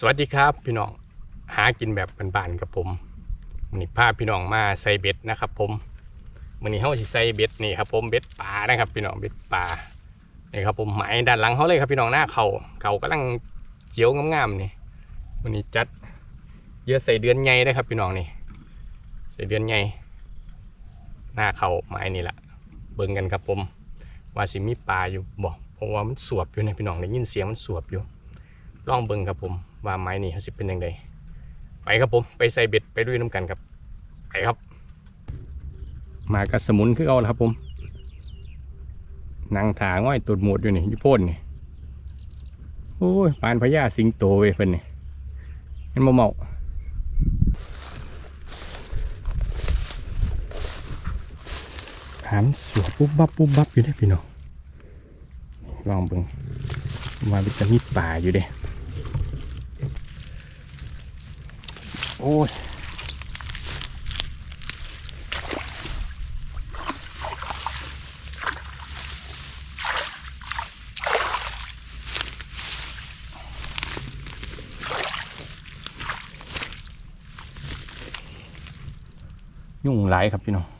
สวัสดีครับพี่น้องหากินแบบบ้านๆกับผมวันนี้พาพี่น้องมาใส่เบ็ดนะครับ ผมวันนี้เขาสิใส่เบ็ดนี่ครับ ผมเบ็ดปลานะครับ พี่น้องเบ็ดปลานี่ครับผมหมายด้านหลังเขาเลยครับพี่น้องหน้าเขาเขากำลังเจียวงามๆนี่วันนี้จัดเยอะใส่เดือนใหญ่นะครับ พี่น้องนี่ใส่เดือนใหญ่หน้าเขาหมายนี่แหละเบิ่งกันครับผม ว่าสิมีปลาอยู่บอกเพราะว่ามันสวบอยู่นะพี่น้องได้ยินเสียงมันสวบอยู่ลองเบิ่งครับผม ว่าไม้นี่เขาสิเป็นยังไงไปครับผมไปใส่เบ็ดไปด้วยน้ำกันครับไปครับ มากับสมุนคือเอาละครับผมนางถาง่อยตุดหมดอยู่นี่ยี่พ่นนี่โอ้ยปานพญาสิงโตเว้ยเพิ่นนี่เห็นบ่เมาหามสวบปุ๊บบับปุ๊บบับอยู่ได้พี่น้องลองเบิ่งว่ามันจะมีป่าอยู่เด้ อ้ยยุ่งหลายครับพี่น้อง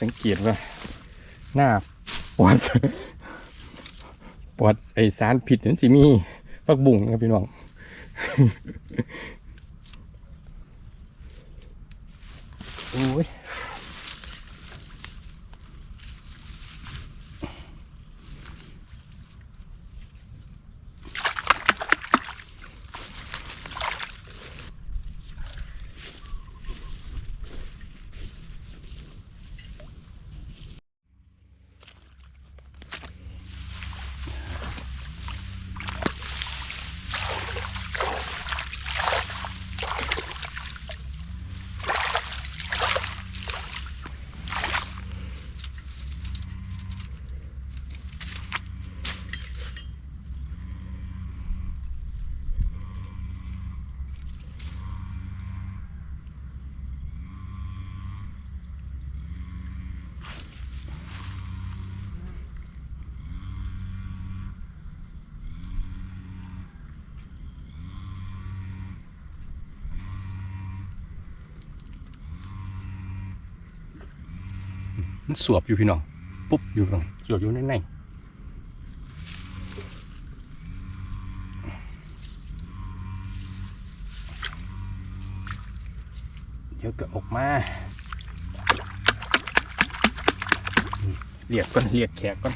สังเกตว่า หน้าปอดปอดไอสารผิดนั่นสิมีฟักบุ่งนะครับพี่น้อง โอ้ย มันสวบอยู่พี่น้องปุ๊บอยู่ตรงสวบอยู่ในในเดี๋ยวก็ออกมาเรียกก่อนเรียกแขกก่อน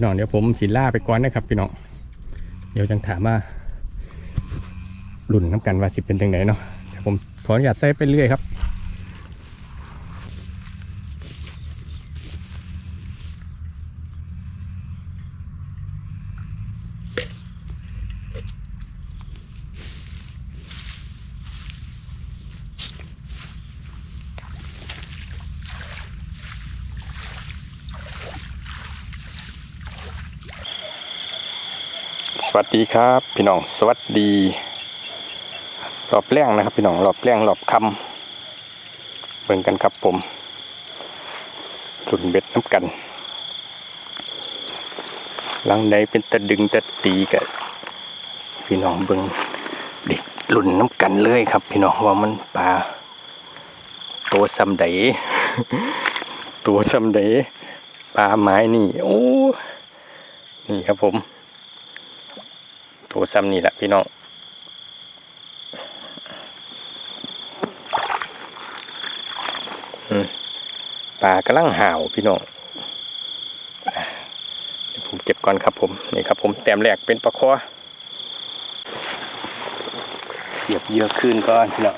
พี่น้องเดี๋ยวผมสิล่าไปก่อนนะครับพี่น้องเดี๋ยวจังถามว่ารุ่นน้ำกันว่าสิเป็นยังไหนเนาะเดี๋ยวผมขออนุญาตใส่ไปเรื่อยครับ วัสดีครับ พี่น้องสวัสดีรอบแรงนะครับ พี่น้องรอบแรงรอบคำเบิ่งกันครับผมรุ่นเบ็ดน้ำกันหลังใดเป็นตะดึงตะตีกับพี่น้องเบิ่งเด็กรุ่นน้ำกันเลยครับ พี่น้องว่ามันปลาตัวซ้ำใดตัวซ้ำใดปลาไม้นี่โอ้นี่ครับผม ตัวซ้ำนี่แหละพี่น้องอืมปลากำลังห่าวพี่น้องผมเก็บก่อนครับผม นี่ครับผมแต้มแรกเป็นปลาคอเสียบเยื่อคืนก่อนพี่น้อง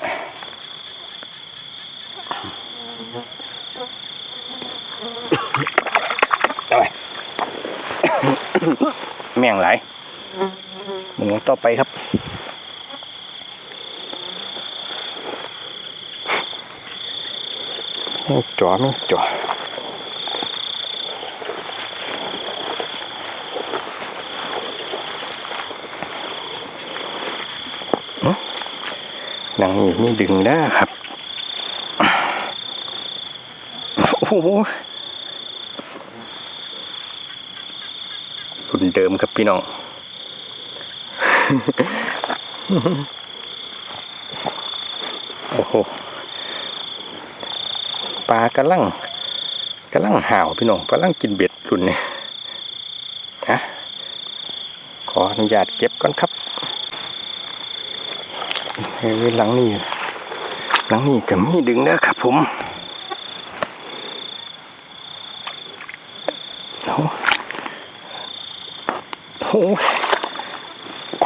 แม่งไหล มุนต่อไปครับ จ่อไม่จ่อหนังนี่ไม่ดึงได้ครับ โอ้โหรุ่นเดิมครับพี่น้อง โอ้โหปลากระลังกระลังห่าวพี่น้องกำลังกินเบ็ดรุ่นนี้นะขออนุญาตเก็บก่อนครับเฮ้ยหลังนี้หลังนี้ก็มีดึงนะครับผมโอ้โห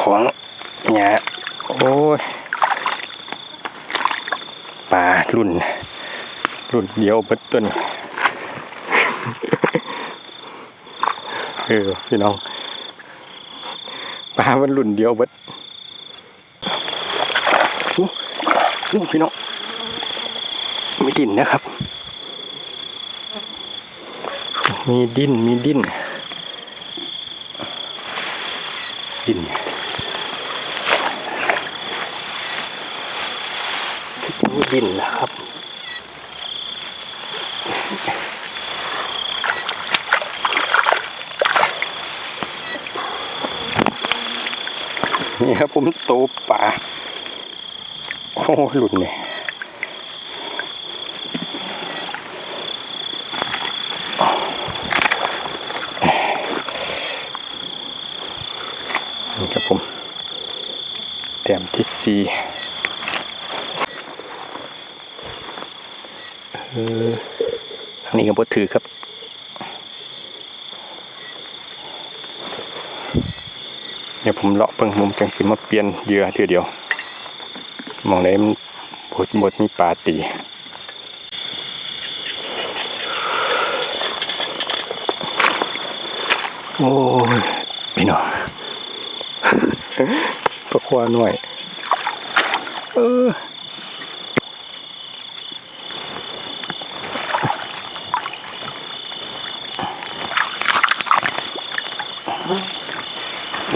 ของเนี่ยโอ้ยปลารุ่น รุ่นเดียวเบิดตัวนี้เออพี่น้องปลามันรุ่นเดียวเบิดอู้อู้พี่น้องมีดินนะครับ มีดินมีดินดินมี ดินนะครับ นี่ครับผมโตป่าโอ้หลุดเนี่ยนี่ครับผมแต้มที่สี่เออ ทางนี้ก็บถือครับ เดี๋ยวผมเลาะเพิ่งมุมจังสิมาเปลี่ยนเยื่อเทีเดียว มองได้มันบดบดมีปลาตีโอ้ยพี่น้องปลาควาหน่อย เออ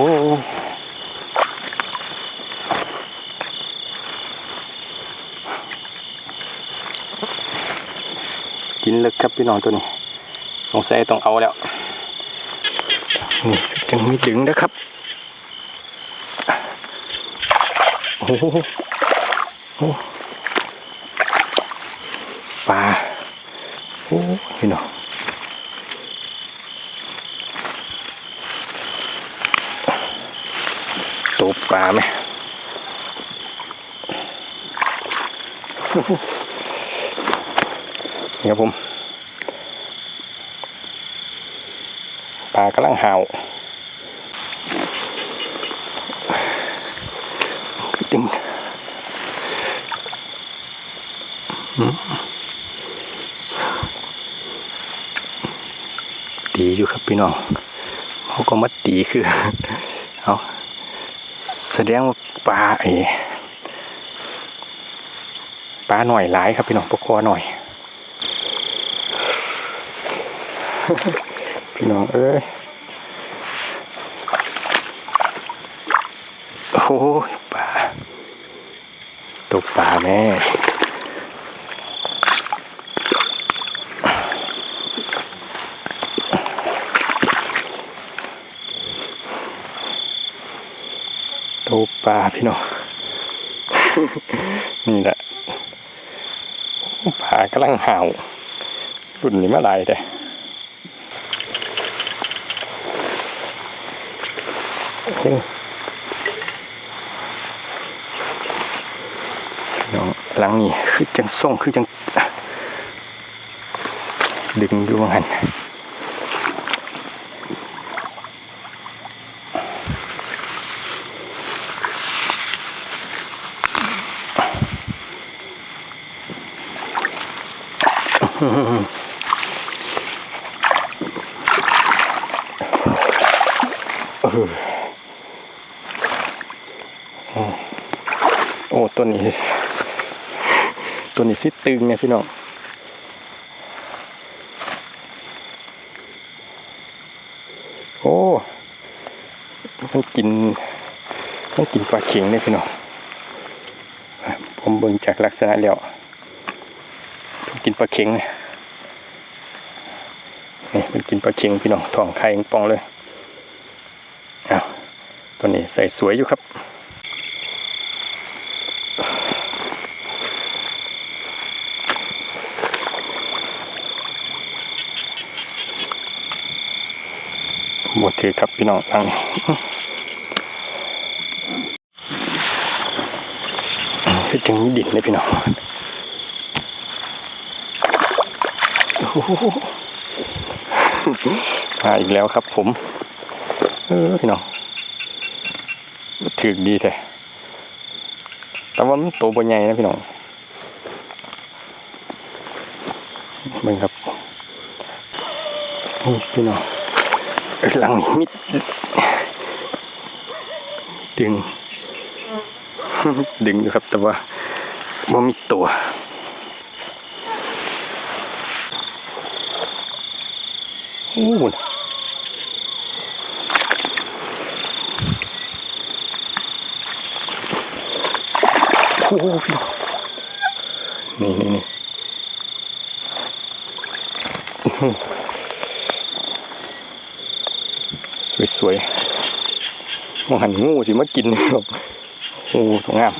กินเลึกครับพี่น้องตัวนี้ สงสัยต้องเอาแล้ว นี่จังมีดึงนะครับ โอ้โหโอ้ปลาโอ้พี่น้อง ตัวปลาไหมนี่ครับผมปลากำลังเห่าตึงอืมตีอยู่ครับพี่น้องเขาก็มาตีคือ แสดงว่าปลาไอ้ปลาหน่อยหลายครับพี่น้องปลาคอหน่อย พี่น้องเอ้ยโอ้ปลาตกปลาแม่ ปลาพี่น้อง นี่แหละปลากำลังเห่ารุ่นนี้มาหลายแต่โอ้น้องหลังนี่คือจังส่งคือจัง ดึงดูว่าหัน โอ้ตัวนี้ ตัวนี้สิตึงเนี่ยพี่น้องโอ้มันกินมันกินปลาเข็งเนี่ยพี่น้องผมเบิ่งจากลักษณะแล้วมันกินปลาเข็งเนี่ย กินปลาเข็งพี่น้องท้องไข่ปองเลยอ้าวตัวนี้ใส่สวยอยู่ครับบทถือครับพี่น้องทางคือจังมีดินเลยพี่น้องโอ้โห มาอีกแล้วครับ ผม เออพี่น้องถือดีแท้แต่ว่ามันโตบนใหญ่นะพี่น้องเบิ่งครับนี่พี่น้องหลังมิดดึง ดึงอยู่ครับ แต่ว่าบ่มีตัว โอ้โหโอ้โหนี่นี่นี่อื้อหือสวยๆมองหันงูสิมากินครับโอ้สวยงาม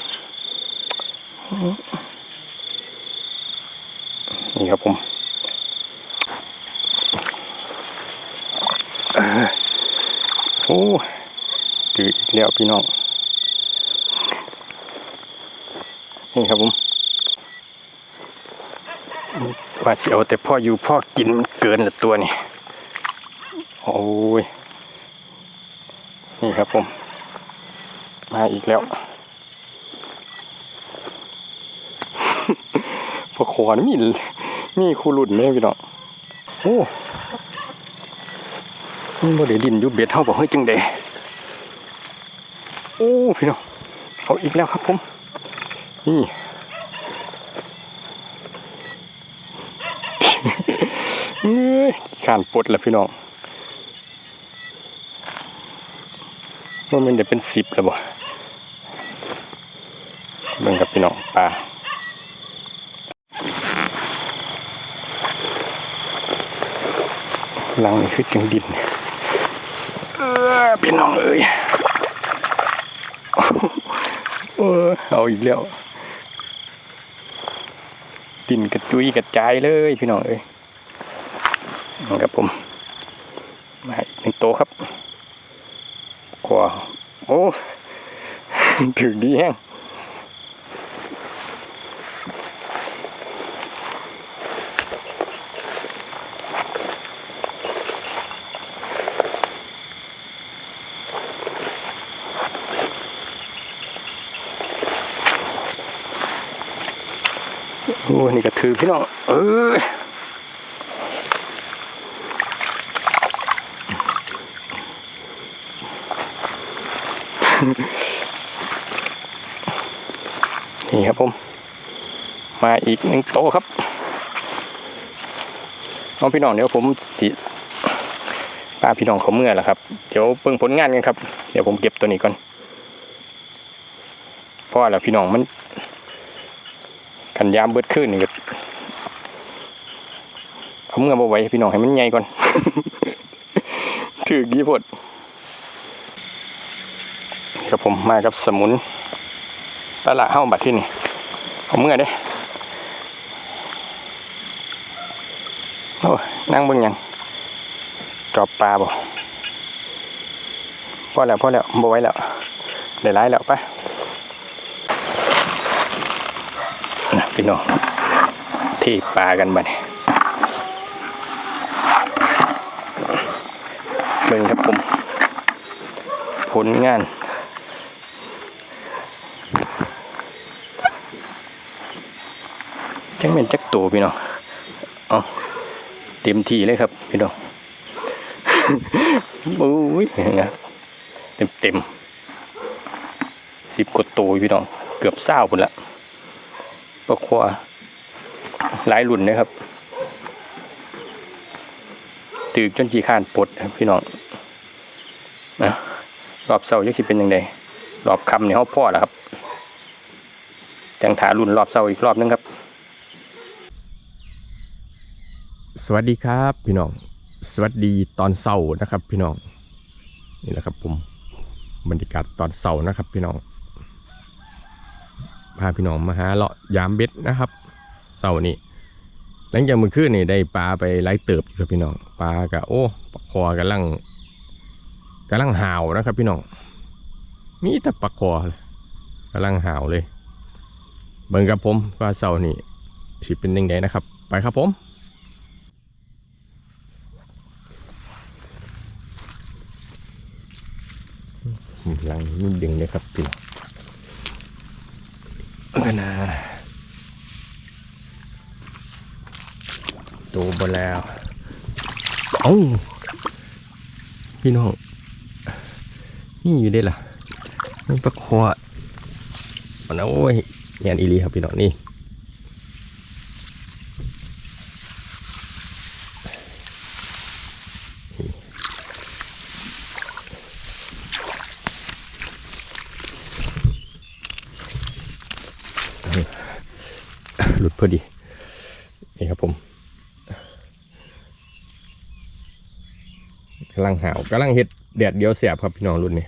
นี่ครับผมเออโอ้ตื่นอีก แล้วพี่น้อง นี่ครับผมว่าสิเอาแต่พ่ออยู่พ่อกินมันเกินละตัวนี่ โอ้ย นี่ครับผม มาอีกแล้วพอขอนมีมีคูหลุดไหมพี่น้อง โอ้มันบ่ได้ดินยุบเบ็ดเท่าบอกเฮ้ยจังเดโอ้พี่น้องเอาอีกแล้วครับผม นี่ เอ้ยขานปลดแล้วพี่น้องว่ามันจะเป็นสิบแล้วบ่เบิ่งกับพี่น้องปลาหลังนี่คือจังดินเออพี่น้องเอ้ย เออเอาอีกแล้วดินกระจุยกระจายเลยพี่น้องเอ้ยนครับผมมาหนึ่งโตครับขวาโอ้ถึงดีแห้ง โอ้นี่ก็ถือ พี่น้องเอ้ยนี่ครับผม มาอีกหนึ่งโตครับน้องพี่น้องเดี๋ยวผมสิพาพี่น้องเขาเมื่อแล้วครับ เดี๋ยวเบิ่งผลงานกันครับ เดี๋ยวผมเก็บตัวนี้ก่อนเพราะว่าแล้วพี่น้องมัน กันยามเบิดขึ้นนี่ก็ เอาเมื่อบ่ไหว้พี่น้องให้มันใหญ่ก่อน ถือกี่พดครับผมมากับสมุนปลาละเฮ้าบัดที่นี่เอาเมื่อเด้โอ้ยนั่งเบิ่งยัง จอบปลาบ่พอแล้วพอแล้วบ่ไหว้แล้วได้หลายแล้วปนะพี่น้องที่ปลากันบัดนี้เบิ่งครับผม ผลงาน จังเป็นจักตัวพี่น้องเอาเต็มที่เลยครับพี่น้องโอ้ยนะเต็มเต็มสิบกว่าตัวพี่น้อง เกือบเศร้าหมดละปลาควาหลายรุ่นนะครับตือจนจีข้านปลดครับพี่น้อง รอบเสาร์ยังคิดเป็นยังไงรอบคำเนี่ยเขาพ่อแล้วครับจังถารุ่นรอบเสาร์อีกรอบนึงครับ สวัสดีครับพี่น้อง สวัสดีตอนเสาร์นะครับ พี่น้อง นี่แหละครับผมบรรยากาศตอนเสาร์นะครับ พี่น้อง พาพี่น้องมาหาเลาะยามเบ็ดนะครับเสาร์นี้หลังจากมือคืนนี่ได้ปลาไปไล่เติบอยู่ครับพี่น้อง ปลากะโอ้ปลาคอกำลัง กำลังหาวนะครับ พี่น้อง มีต่ปลาคอกำลังหาวเลย เบิ่งกับผมว่าเสาร์นี้สิเป็นยังไงนะครับ ไปครับผมหลังนี่ดึงเลยครับพี่น้องกันนะโตบแล้ว เอ้าพี่น้อง นี่อยู่ได้ล่ะมันประคอมันโอ้ยแยนอีลีครับพี่น้องนี่หลุดพอดี นี่ครับผมกำลังหาวกำลังเห็ด แดดเดียวเสียบครับพี่น้องรุ่นนี้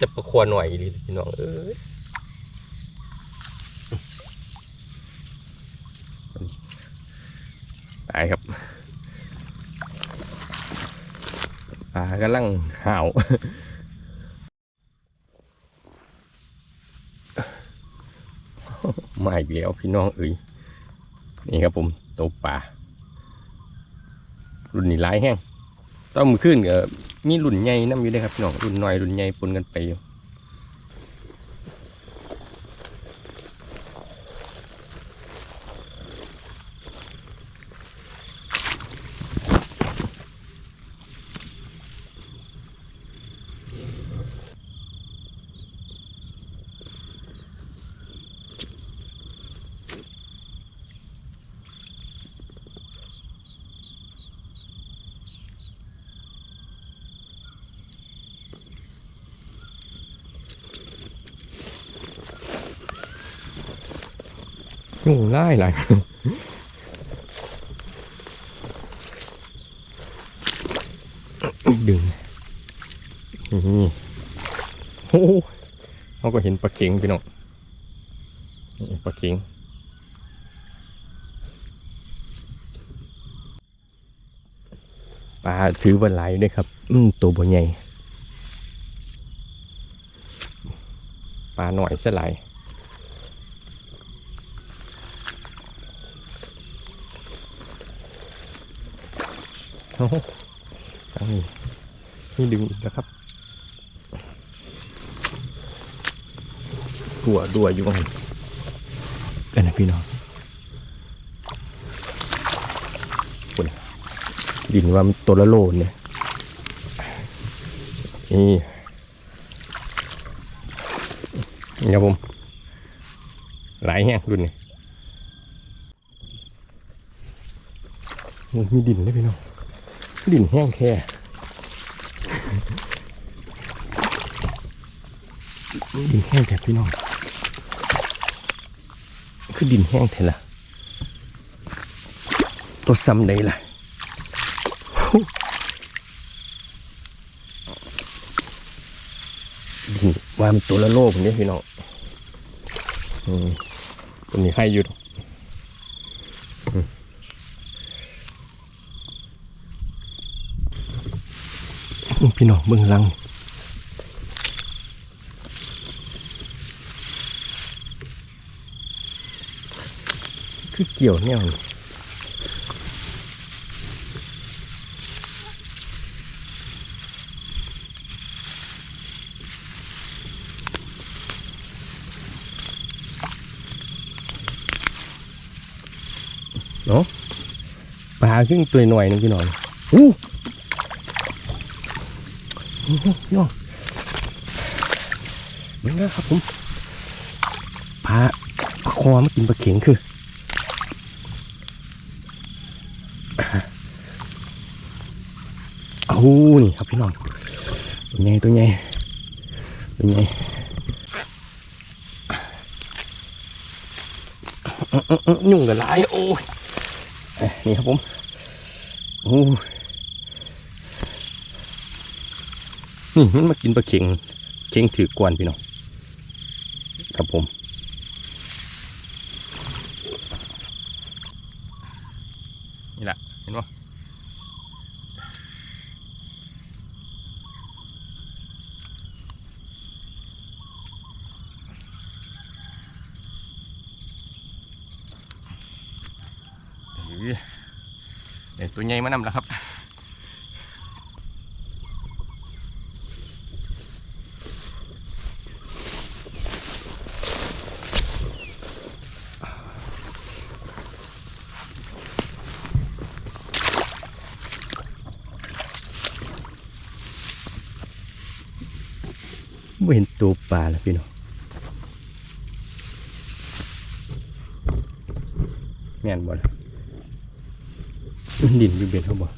จะประควหน่อยดีพี่น้องเอ้ยตายครับปลากำลังห่าวมาอีกแล้วพี่น้องเอ้ยนี่ครับผมตกปลารุ่นนี้ร้ายแห้งต้องมือขึ้นกับ มีหลุ่นใหญ่น้ำอยู่เลยครับพี่น้องหลุ่นน้อยหลุ่นใหญ่ปนกันไปอยู่ ยุ่งไล่หลายดึงนี่โอ้เขาก็เห็นปลาเข็งพี่น้องปลาเข็งปลาถือว่าหลายอยู่เด้วยครับ อืมตัวบ่ใหญ่ปลาหน่อยสลาย โอ้โหอันนี้นี่ดึงอีกแล้วครับดัวดัวอยู่กันกันนะพี่น้องคุณดินว่ามันตัวละโลนเนี่ยนี่นี่ครับผม หลายแห้งรุ่นนี้โอ้ยมีดินด้วยพี่น้อง ดินแห้งแค่ดินแห้งแท้พี่น้อง คือดินแห้งแท้ละตัวซ้ำใดล่ะดินว่ามันตัวละโลผมเนี่ยพี่น้อง อืมตัวนี้ให้อยู่ดอกอืมนี่ พี่น้องเบื้องหลังคือเกี่ยวเนี่ยนี่เนาะปลาขึ้นตัวหน่อยหนึงพี่น้องอู้ โอ้โหพี่น้องเบิ่งนะครับผมปลาปลาคอมากินปลาเข็งคือเอานี่ครับพี่น้องตัวใหญ่ตัวใหญ่ตัวใหญ่ยุ่งกันหลายโอ้ยเอ้ยนี่ครับผมโอ้ย นี่มันมากินปลาเข็งเข็งถือกวนพี่น้องครับผมนี่แหละเห็นปะเอ้ยเดี๋ยวตัวใหญ่มานำแล้วครับ ไม่เห็นตัวปลาแล้วพี่น้องแม่นบ่ล่ะมันดินอยู่เบ็ดเขาบอก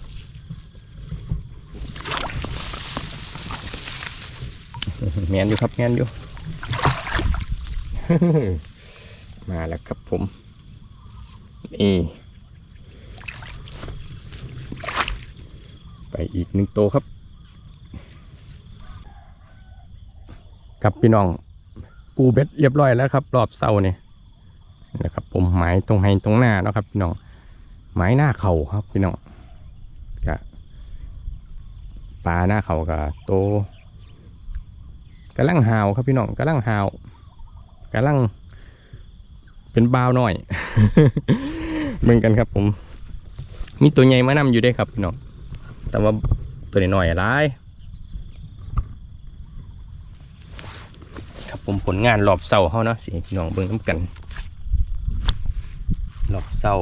แมนอยู่ครับแมนอยู่ มาแล้วครับผม นี่ ไปอีกหนึ่งโตวครับ ครับพี่น้องปูเบ็ดเรียบร้อยแล้วครับ รอบเสาเนี่ยนะครับ ผมหมายตรงไฮตรงหน้านะครับ พี่น้องไม้หน้าเข่าครับพี่น้องกะปลาหน้าเขากับโตกำลังหาวครับพี่น้องกำลังหาวกำลังเป็นบาวหน่อยเหมือนกันครับ ผม มีตัวใหญ่มานำอยู่ได้วยครับพี่น้องแต่ว่าตัวน้อยๆร้าย ครับ ผมผลงานรอบเสาเขาเนาะสิให้พี่น้องเบิ่งน้ำกันรอบเสา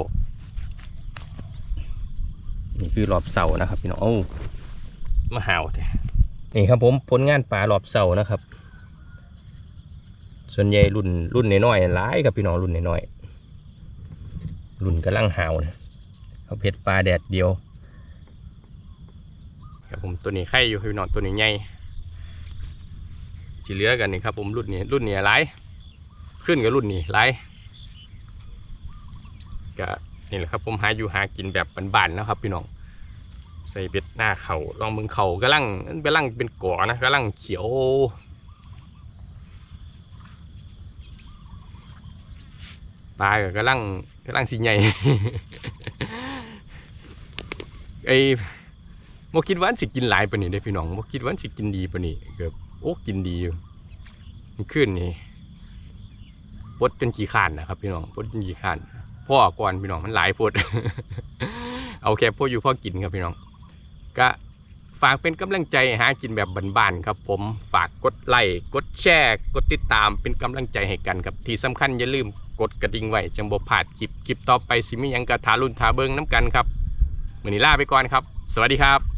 นี่คือรอบเสานะครับพี่น้องโอ้มาหาวแต่นี่ครับผมผลงานปลารอบเสานะครับ ส่วนใหญ่รุ่นรุ่นน้อยๆหลายครับพี่น้องรุ่นน้อยๆรุ่นกำลังหาวนะเขาเพชรปลาแดดเดียวครับผมตัวนี้ไข่อยู่พี่น้องตัวนี้ใหญ่ จีเหลือกันนี่ครับผมรุ่นนี้รุ่นนี้หลายขึ้นกับรุ่นนี้หลายก็นี่แหละครับผมหาอยู่หากินแบบบ้านๆนะครับ พี่น้องใส่เบ็ดหน้าเขาลองมึงเขากำลังกำลังเป็นก่อนะกำลังเขียวปลาก็กำลังกำลังสีใหญ่ไอบ่คิดว่าอันสิกินหลายปนนี้เด้พี่น้องบ่คิดว่าอันสิกินดีปนนี้เกือบ โอ้กินดีอยู่มันขึ้นนี่ปดจนขี้ขานนะครับ พี่น้องปดจนขี้ขานพ่อก่อนพี่น้องมันหลายโพดเอาแค่พ่ออยู่พ่อกินครับพี่น้อง ก็ฝากเป็นกำลังใจหากินแบบบ้านๆครับ ผมฝากกดไลค์กดแชร์กดติดตามเป็นกำลังใจให้กันครับที่สำคัญอย่าลืมกดกระดิ่งไว้จังบ่พลาดคลิปคลิปต่อไปสิมียังกระทารุ่นทาเบิงน้ำกันครับมือนี้ลาไปก่อนครับ สวัสดีครับ